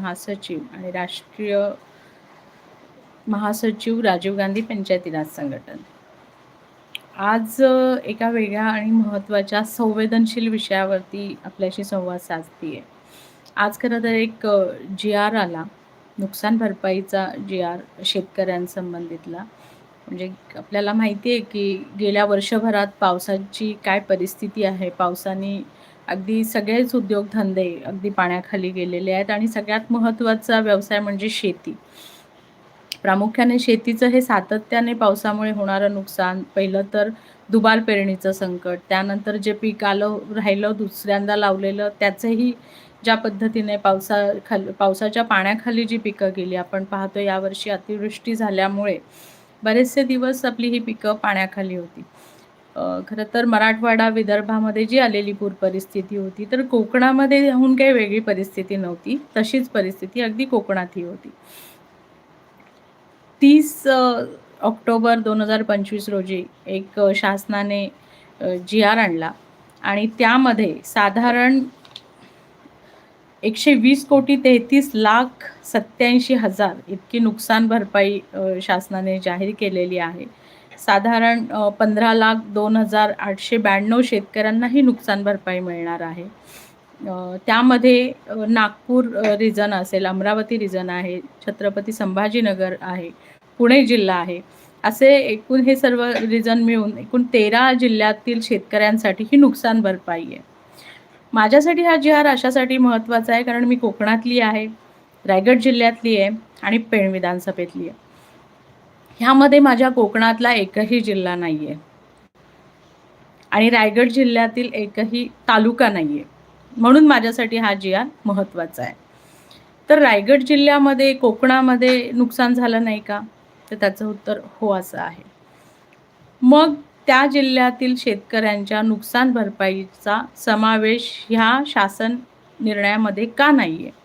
महासचिव आणि राष्ट्रीय महासचिव राजीव गांधी पंचायती राज संघटन. आज एका वेगळ्या आणि महत्त्वाच्या संवेदनशील विषयावरती आपल्याशी संवाद साधतीये. आज खरं तर एक जी आर आला नुकसान भरपाईचा जी आर शेतकऱ्यांसंबंधितला. म्हणजे आपल्याला माहिती आहे की गेल्या वर्षभरात पावसाची काय परिस्थिती आहे? पावसाने अगदी सगळेच उद्योगधंदे अगदी पाण्याखाली गेलेले आहेत आणि सगळ्यात महत्त्वाचा व्यवसाय म्हणजे शेती. प्रामुख्याने शेतीचं हे सातत्याने पावसामुळे होणारं नुकसान पहिलं तर दुबार पेरणीचं संकट त्यानंतर जे पीक आलं राहिलं दुसऱ्यांदा लावलेलं त्याचंही ज्या पद्धतीने पावसाखाल पावसाच्या पाण्याखाली जी पिकं गेली आपण पाहतो यावर्षी अतिवृष्टी झाल्यामुळे बरेचसे दिवस आपली ही पिकं पाण्याखाली होती. खरं तर मराठवाडा विदर्भामध्ये जी आलेली पूर परिस्थिती होती तर कोकणामध्ये होऊन काही वेगळी परिस्थिती नव्हती. तशीच परिस्थिती अगदी कोकणातही होती. तीस ऑक्टोबर दोन हजार पंचवीस रोजी एक शासनाने जी आर आणला आणि त्यामध्ये साधारण एकशे वीस कोटी तेहतीस लाख सत्याऐंशी हजार इतकी नुकसान भरपाई शासनाने जाहीर केलेली आहे. साधारण पंधरा लाख दोन हजार आठशे ब्याण्णव शेतकऱ्यांनाही नुकसान भरपाई मिळणार आहे. त्यामध्ये नागपूर रिजन असेल अमरावती रिजन आहे छत्रपती संभाजीनगर आहे पुणे जिल्हा आहे असे एकूण हे सर्व रिजन मिळून एकूण तेरा जिल्ह्यातील शेतकऱ्यांसाठी ही नुकसान भरपाई आहे. माझ्यासाठी हा जिहार अशासाठी महत्त्वाचा आहे कारण मी कोकणातली आहे रायगड जिल्ह्यातली आहे आणि पेण विधानसभेतली आहे. ह्यामध्ये माझ्या कोकणातला एकही जिल्हा नाही आहे आणि रायगड जिल्ह्यातील एकही तालुका नाही आहे म्हणून माझ्यासाठी हा जिहार महत्त्वाचा आहे. तर रायगड जिल्ह्यामध्ये कोकणामध्ये नुकसान झालं नाही का? तर त्याचं उत्तर हो असं आहे. मग त्या जिल्ह्यातील शेतकऱ्यांच्या नुकसान भरपाईचा समावेश ह्या शासन निर्णयामध्ये का नाही आहे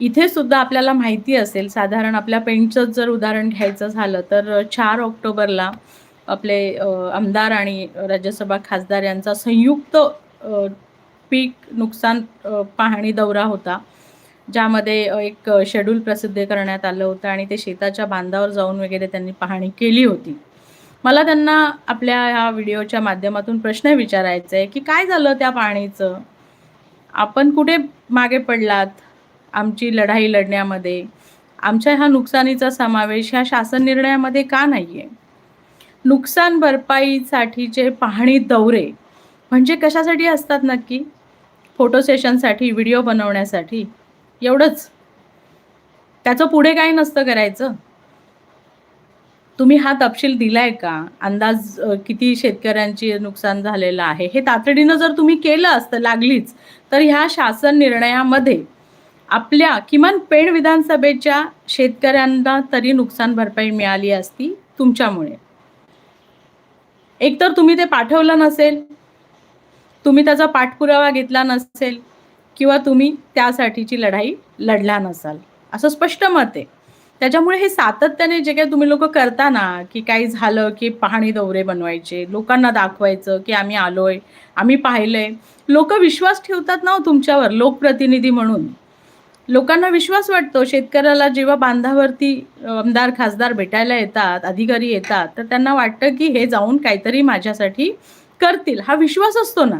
इथे सुद्धा आपल्याला माहिती असेल साधारण आपल्या पेंटचं जर उदाहरण घ्यायचं झालं तर चार ऑक्टोबरला आपले आमदार आणि राज्यसभा खासदार यांचा संयुक्त पीक नुकसान पाहणी दौरा होता ज्यामध्ये एक शेड्यूल प्रसिद्ध करण्यात आलं होतं आणि ते शेताच्या बांधावर जाऊन वगैरे त्यांनी पाहणी केली होती. मला त्यांना आपल्या ह्या व्हिडिओच्या माध्यमातून प्रश्न विचारायचा आहे की काय झालं त्या पाणीचं? आपण कुठे मागे पडलात आमची लढाई लढण्यामध्ये? आमच्या ह्या नुकसानीचा समावेश ह्या शासन निर्णयामध्ये का नाही आहे नुकसान भरपाईसाठीचे पाहणी दौरे म्हणजे कशासाठी असतात नक्की? फोटो सेशनसाठी व्हिडिओ बनवण्यासाठी? एवढंच. त्याचं पुढे काही नसतं करायचं. तुम्ही हा तपशील दिलाय का? अंदाज किती शेतकऱ्यांची नुकसान झालेलं आहे? हे तातडीनं जर तुम्ही केलं असतं लागलीच तर ह्या शासन निर्णयामध्ये आपल्या किमान पेण विधानसभेच्या शेतकऱ्यांना तरी नुकसान भरपाई मिळाली असती तुमच्यामुळे. एकतर तुम्ही ते पाठवलं नसेल तुम्ही त्याचा पाठपुरावा घेतला नसेल किंवा तुम्ही त्यासाठीची लढाई लढला नसाल. असं स्पष्ट मत आहे. त्याच्यामुळे हे सातत्याने जे काही तुम्ही लोक करता ना की काही झालं की पाहणी दौरे बनवायचे लोकांना दाखवायचं की आम्ही आलोय आम्ही पाहिलंय. लोक विश्वास ठेवतात ना हो तुमच्यावर लोकप्रतिनिधी म्हणून. लोकांना विश्वास वाटतो शेतकऱ्याला जेव्हा बांधावरती आमदार खासदार भेटायला येतात अधिकारी येतात तर त्यांना वाटतं की हे जाऊन काहीतरी माझ्यासाठी करतील. हा विश्वास असतो ना.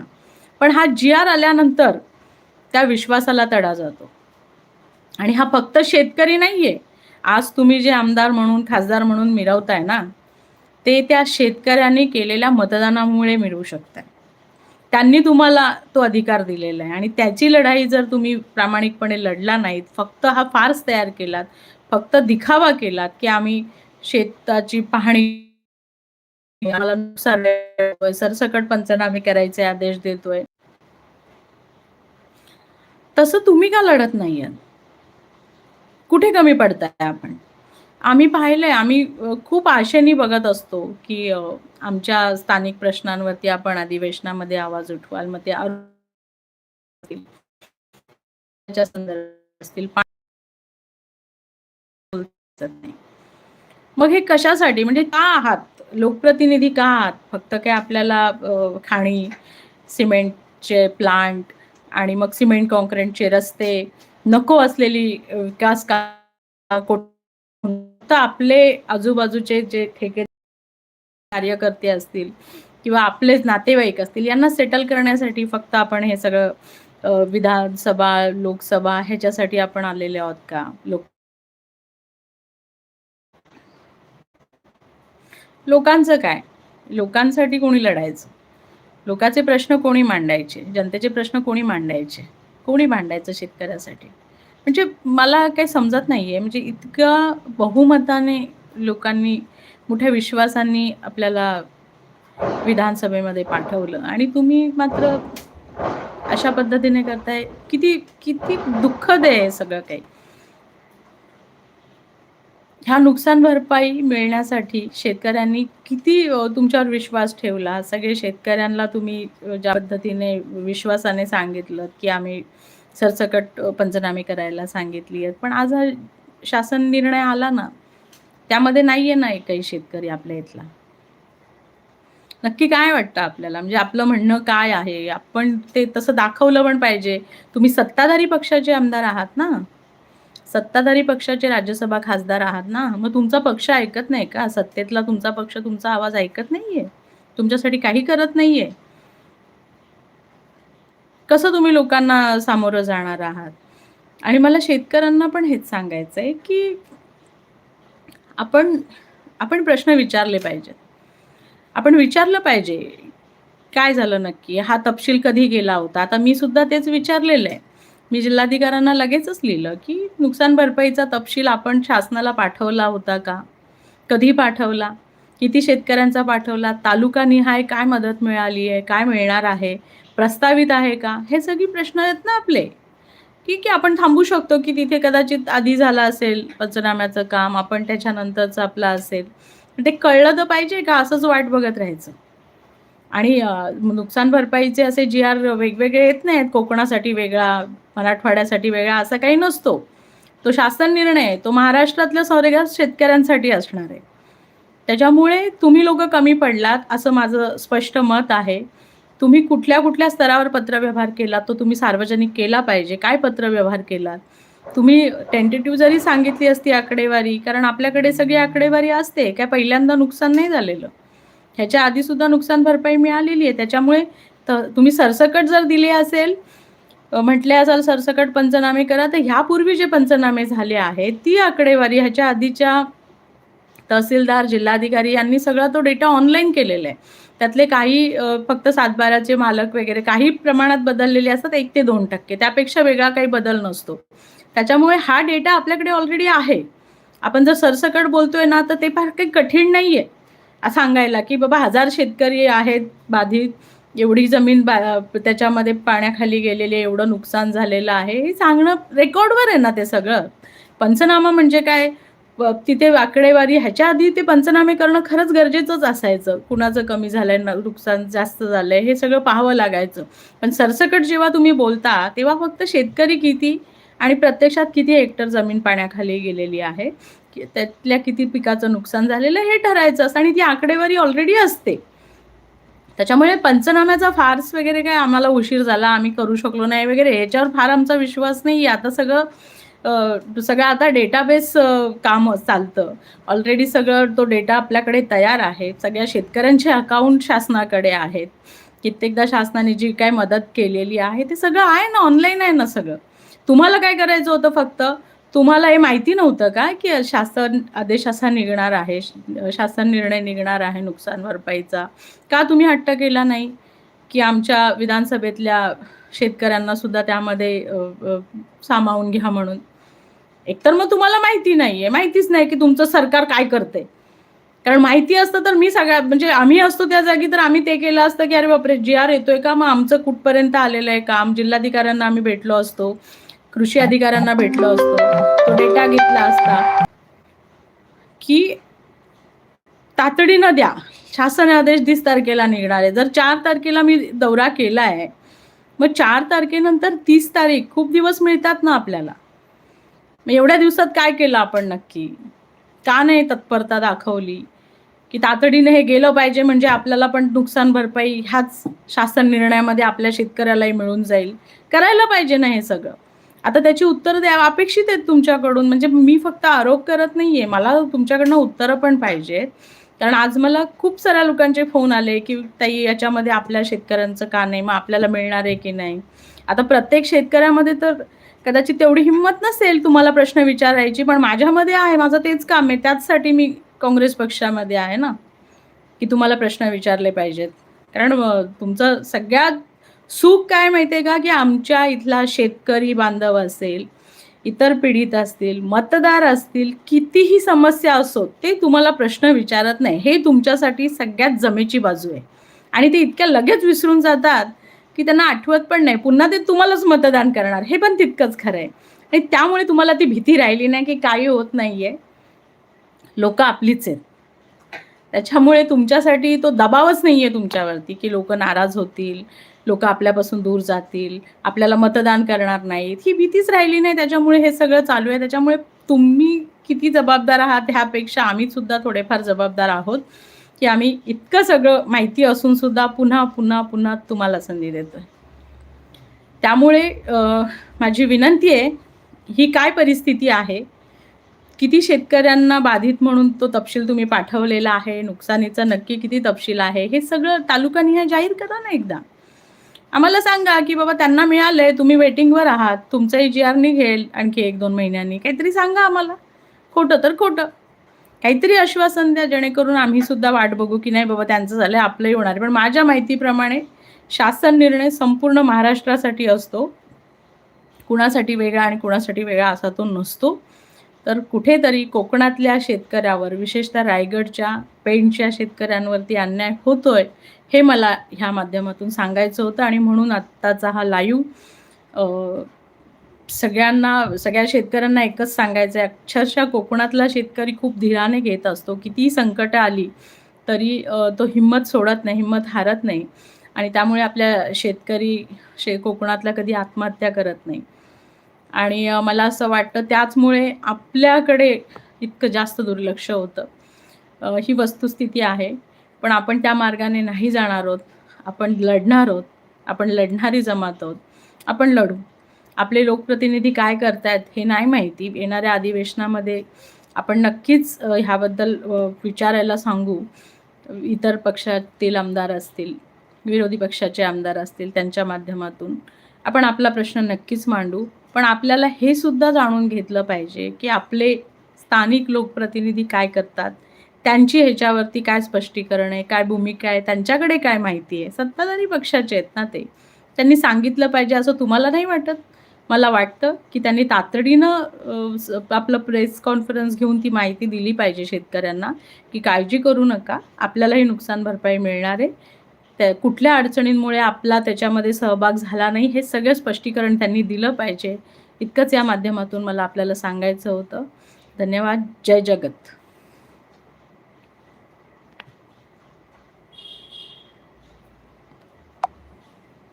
पण हा जी आर आल्यानंतर त्या विश्वासाला तडा जातो. आणि हा फक्त शेतकरी नाही आहे आज तुम्ही जे आमदार म्हणून खासदार म्हणून मिरवताय ना ते त्या शेतकऱ्यांनी केलेल्या मतदानामुळे मिळवू शकताय. त्यांनी तुम्हाला तो अधिकार दिलेला आहे. आणि त्याची लढाई जर तुम्ही प्रामाणिकपणे लढला नाहीत फक्त हा फार्स तयार केलात फक्त दिखावा केलात की आम्ही शेताची पाहणी आम्हाला नुकसान सरसकट पंचनामे करायचे आदेश देतोय. तसं तुम्ही का लढत नाही कुठे कमी पडताय आपण? आम्ही पाहिलंय आम्ही खूप आशेने बघत असतो की आमच्या स्थानिक प्रश्नांवरती आपण अधिवेशनामध्ये आवाज उठवाल मग ते असतील, मग हे कशासाठी? म्हणजे का आहात? लोकप्रतिनिधी का आहात? फक्त काय आपल्याला खाणी सिमेंटचे प्लांट आणि मग सिमेंट कॉन्क्रीटचे रस्ते नको असलेली विकास का आपले आजूबाजूचे जे ठेके कार्यकर्ते असतील किंवा आपलेच नातेवाईक असतील यांना सेटल करण्यासाठी फक्त आपण हे सगळं विधानसभा लोकसभा ह्याच्यासाठी आपण आलेले आहोत का? लोक लोकांचं काय? लोकांसाठी कोणी लढायचं? लोकांचे प्रश्न कोणी मांडायचे? जनतेचे प्रश्न कोणी मांडायचे? कोणी मांडायचं शेतकऱ्यासाठी? म्हणजे मला काही समजत नाहीये. म्हणजे इतक्या बहुमताने लोकांनी मोठ्या विश्वासांनी आपल्याला विधानसभेमध्ये पाठवलं आणि तुम्ही मात्र अशा पद्धतीने करताय. किती किती दुःखद आहे सगळं काही. ह्या नुकसान भरपाई मिळण्यासाठी शेतकऱ्यांनी किती तुमच्यावर विश्वास ठेवला? सगळे शेतकऱ्यांना तुम्ही ज्या पद्धतीने विश्वासाने सांगितलं की आम्ही सरसकट पंचनामे करायला सांगितली आहेत. पण आज हा शासन निर्णय आला ना त्यामध्ये नाहीये ना काही शेतकरी आपल्या इथला. नक्की काय वाटतं आपल्याला? म्हणजे आपलं म्हणणं काय आहे? आपण ते तसं दाखवलं पण पाहिजे. तुम्ही सत्ताधारी पक्षाचे आमदार आहात ना. सत्ताधारी पक्षाचे राज्यसभा खासदार आहात ना? मग तुमचा पक्ष ऐकत नाही का? सत्तेतला तुमचा पक्ष तुमचा आवाज ऐकत नाहीये? तुमच्यासाठी काही करत नाहीये? कसं तुम्ही लोकांना सामोरं जाणार आहात? आणि मला शेतकऱ्यांना पण हेच सांगायचं आहे की आपण आपण प्रश्न विचारले पाहिजेत. आपण विचारलं पाहिजे काय झालं नक्की? हा तपशील कधी गेला होता? आता मी सुद्धा तेच विचारलेलं आहे. मी जिल्हाधिकाऱ्यांना लगेचच लिहिलं की नुकसान भरपाईचा तपशील आपण शासनाला पाठवला होता का? कधी पाठवला? किती शेतकऱ्यांचा पाठवला? तालुका निहाय काय मदत मिळाली आहे? काय मिळणार आहे? प्रस्तावित आहे का? हे सगळी प्रश्न आहेत ना आपले. की की आपण थांबू शकतो की तिथे कदाचित आधी झालं असेल पंचनाम्याचं काम आपण त्याच्यानंतरचं आपलं असेल. ते कळलं तर पाहिजे का? असंच वाट बघत राहायचं. आणि नुकसान भरपाईचे असे जी आर वेगवेगळे येत नाहीत. कोकणासाठी वेगळा मराठवाड्यासाठी वेगळा असा काही नसतो. तो शासन निर्णय आहे. तो महाराष्ट्रातल्या सौरेगास शेतकऱ्यांसाठी असणार आहे. त्याच्यामुळे तुम्ही लोक कमी पडलात असं माझं स्पष्ट मत आहे. तुम्ही कुठल्या कुठल्या स्तरावर पत्रव्यवहार केला तो तुम्ही सार्वजनिक केला पाहिजे. काय पत्रव्यवहार केलात? तुम्ही टेंटेटिव्ह जरी सांगितली असती आकडेवारी कारण आपल्याकडे सगळी आकडेवारी असते. काय पहिल्यांदा नुकसान नाही झालेलं. ह्याच्या आधी सुद्धा नुकसान भरपाई मिळालेली आहे. त्याच्यामुळे तुम्ही सरसकट जर दिले असेल म्हटले असाल सरसकट पंचनामे करा तर ह्यापूर्वी जे पंचनामे झाले आहेत ती आकडेवारी ह्याच्या आधीच्या तहसीलदार जिल्हाधिकारी यांनी सगळा तो डेटा ऑनलाईन केलेला आहे. त्यातले काही फक्त सातबाराचे मालक वगैरे काही प्रमाणात बदललेले असतात एक ते दोन टक्के. त्यापेक्षा वेगळा काही बदल नसतो. त्याच्यामुळे हा डेटा आपल्याकडे ऑलरेडी आहे. आपण जर सरसकट बोलतोय ना तर ते फार काही कठीण नाही आहे सांगायला की बाबा हजार शेतकरी आहेत बाधित एवढी जमीन बा त्याच्यामध्ये पाण्याखाली गेलेली एवढं नुकसान झालेलं आहे. हे सांगणं रेकॉर्डवर आहे ना ते सगळं. पंचनामा म्हणजे काय? तिथे आकडेवारी ह्याच्या आधी ते पंचनामे करणं खरंच गरजेचंच असायचं. कुणाचं कमी झालंय नुकसान जास्त झालंय हे सगळं पाहावं लागायचं. पण सरसकट जेव्हा तुम्ही बोलता तेव्हा फक्त शेतकरी किती आणि प्रत्यक्षात किती हेक्टर जमीन पाण्याखाली गेलेली आहे? त्यातल्या किती पिकाचं नुकसान झालेलं हे ठरायचं असतं आणि ती आकडेवारी ऑलरेडी असते. त्याच्यामुळे पंचनाम्याचा फार्स वगैरे काय आम्हाला उशीर झाला आम्ही करू शकलो नाही वगैरे याच्यावर फार आमचा विश्वास नाही आता सगळं सगळं आता डेटाबेस काम चालतं. ऑलरेडी सगळं तो डेटा आपल्याकडे तयार आहे. सगळ्या शेतकऱ्यांचे अकाउंट शासनाकडे आहेत. कित्येकदा शासनाने जी काय मदत केलेली आहे ते सगळं आहे ना ऑनलाईन आहे ना सगळं. तुम्हाला काय करायचं होतं फक्त? तुम्हाला हे माहिती नव्हतं का की शासन आदेश असा निघणार आहे? शासन निर्णय निघणार आहे नुकसान भरपाईचा. का तुम्ही हट्ट केला नाही? की आमच्या विधानसभेतल्या शेतकऱ्यांना सुद्धा त्यामध्ये सामावून घ्या म्हणून? एकतर मग तुम्हाला माहिती नाहीये. माहितीच नाही की तुमचं सरकार काय करते कारण माहिती असतं तर मी सगळ्या म्हणजे आम्ही असतो त्या जागी तर आम्ही ते केलं असतं की अरे बापरे जी आर येतोय का? मग आमचं कुठपर्यंत आलेलं आहे काम? जिल्हाधिकाऱ्यांना आम्ही भेटलो असतो. कृषी अधिकाऱ्यांना भेटलो असतो. तो डेटा घेतला असता की तातडीनं द्या. शासन आदेश तीस तारखेला निघणार आहे. जर चार तारखेला मी दौरा केला आहे मग चार तारखेनंतर तीस तारीख खूप दिवस मिळतात ना आपल्याला. मग एवढ्या दिवसात काय केलं आपण नक्की? का नाही तत्परता दाखवली? की तातडीने हे गेलं पाहिजे म्हणजे आपल्याला पण नुकसान भरपाई ह्याच शासन निर्णयामध्ये आपल्या शेतकऱ्यालाही मिळून जाईल. करायला पाहिजे ना हे सगळं. आता त्याची उत्तरं द्या अपेक्षित आहेत तुमच्याकडून. म्हणजे मी फक्त आरोप करत नाहीये. मला तुमच्याकडनं उत्तरं पण पाहिजेत. कारण आज मला खूप साऱ्या लोकांचे फोन आले की ताई याच्यामध्ये आपल्या शेतकऱ्यांचं का नाही? मग आपल्याला मिळणार आहे की नाही? आता प्रत्येक शेतकऱ्यामध्ये तर कदाचित तेवढी हिंमत नसेल तुम्हाला प्रश्न विचारायची पण माझ्यामध्ये आहे. माझं तेच काम आहे. त्याचसाठी मी काँग्रेस पक्षामध्ये आहे ना की तुम्हाला प्रश्न विचारले पाहिजेत. कारण तुमचं सगळ्यात सुख काय माहितीये का? की आमच्या इथला शेतकरी बांधव असेल इतर पीडित असतील मतदार असतील कितीही समस्या असो ते तुम्हाला प्रश्न विचारत नाही. हे तुमच्यासाठी सगळ्यात जमेची बाजू आहे. आणि ते इतक्या लगेच विसरून जातात की त्यांना आठवत पण नाही. पुन्हा ते तुम्हालाच मतदान करणार. हे पण तितकंच खरं आहे. आणि त्यामुळे तुम्हाला ती भीती राहिली नाही की काही होत नाहीये. लोक आपलीच आहेत. त्याच्यामुळे तुमच्यासाठी तो दबावच नाही आहे तुमच्यावरती की लोक नाराज होतील लोक आपल्यापासून दूर जातील आपल्याला मतदान करणार नाहीत. ही भीतीच राहिली नाही त्याच्यामुळे हे सगळं चालू आहे. त्याच्यामुळे तुम्ही किती जबाबदार आहात ह्यापेक्षा आम्ही सुद्धा थोडेफार जबाबदार आहोत की आम्ही इतकं सगळं माहिती असून सुद्धा पुन्हा पुन्हा पुन्हा तुम्हाला संधी देतोय. त्यामुळे माझी विनंती आहे ही काय परिस्थिती आहे किती शेतकऱ्यांना बाधित म्हणून तो तपशील तुम्ही पाठवलेला आहे? नुकसानीचा नक्की किती तपशील आहे? हे सगळं तालुकानिहाय जाहीर करा ना एकदा. आम्हाला सांगा की बाबा त्यांना मिळालंय तुम्ही वेटिंगवर आहात तुमचाही जी आर निघेल आणखी एक दोन महिन्यांनी. काहीतरी सांगा आम्हाला. खोटं तर खोटं. काहीतरी आश्वासन द्या जेणेकरून आम्ही सुद्धा वाट बघू की नाही बाबा त्यांचं झालं आपलंही होणार आहे. पण माझ्या माहितीप्रमाणे शासन निर्णय संपूर्ण महाराष्ट्रासाठी असतो. कुणासाठी वेगळा आणि कुणासाठी वेगळा असा तो नसतो. तर कुठेतरी कोकणातल्या शेतकऱ्यावर विशेषतः रायगडच्या पेंटच्या शेतकऱ्यांवरती अन्याय होतोय हे मला ह्या माध्यमातून सांगायचं होतं. आणि म्हणून आत्ताचा हा लाईव्ह सगळ्यांना सगळ्या शेतकऱ्यांना एकच सांगायचं आहे अक्षरशः कोकणातला शेतकरी खूप धीराने घेत असतो. कितीही संकटं आली तरी तो हिंमत सोडत नाही हिंमत हारत नाही. आणि त्यामुळे आपल्या शेतकरी शे कोकणातला कधी आत्महत्या करत नाही. आणि मला असं वाटतं त्याचमुळे आपल्याकडे इतकं जास्त दुर्लक्ष होतं. ही वस्तुस्थिती आहे. पण आपण त्या मार्गाने नाही जाणार आहोत. आपण लढणार आहोत. आपण लढणारी जमात आहोत. आपण लढू. आपले लोकप्रतिनिधी काय करतायत हे नाही माहिती. येणाऱ्या अधिवेशनामध्ये आपण नक्कीच ह्याबद्दल विचारायला सांगू. इतर पक्षातील आमदार असतील विरोधी पक्षाचे आमदार असतील त्यांच्या माध्यमातून. आपण आपला प्रश्न नक्कीच मांडू. पण आपल्याला हे सुद्धा जाणून घेतलं पाहिजे की आपले स्थानिक लोकप्रतिनिधी काय करतात त्यांची ह्याच्यावरती काय स्पष्टीकरण आहे काय भूमिका आहे त्यांच्याकडे काय माहिती आहे सत्ताधारी पक्षाचे आहेत ना ते. त्यांनी सांगितलं पाहिजे असं तुम्हाला नाही वाटत? मला वाटतं की त्यांनी तातडीनं आपलं प्रेस कॉन्फरन्स घेऊन ती माहिती दिली पाहिजे शेतकऱ्यांना की काळजी करू नका आपल्यालाही नुकसान भरपाई मिळणार आहे. त्या कुठल्या अडचणींमुळे आपला त्याच्यामध्ये सहभाग झाला नाही हे सगळं स्पष्टीकरण त्यांनी दिलं पाहिजे. इतकंच या माध्यमातून मला आपल्याला सांगायचं होतं. धन्यवाद. जय जगत.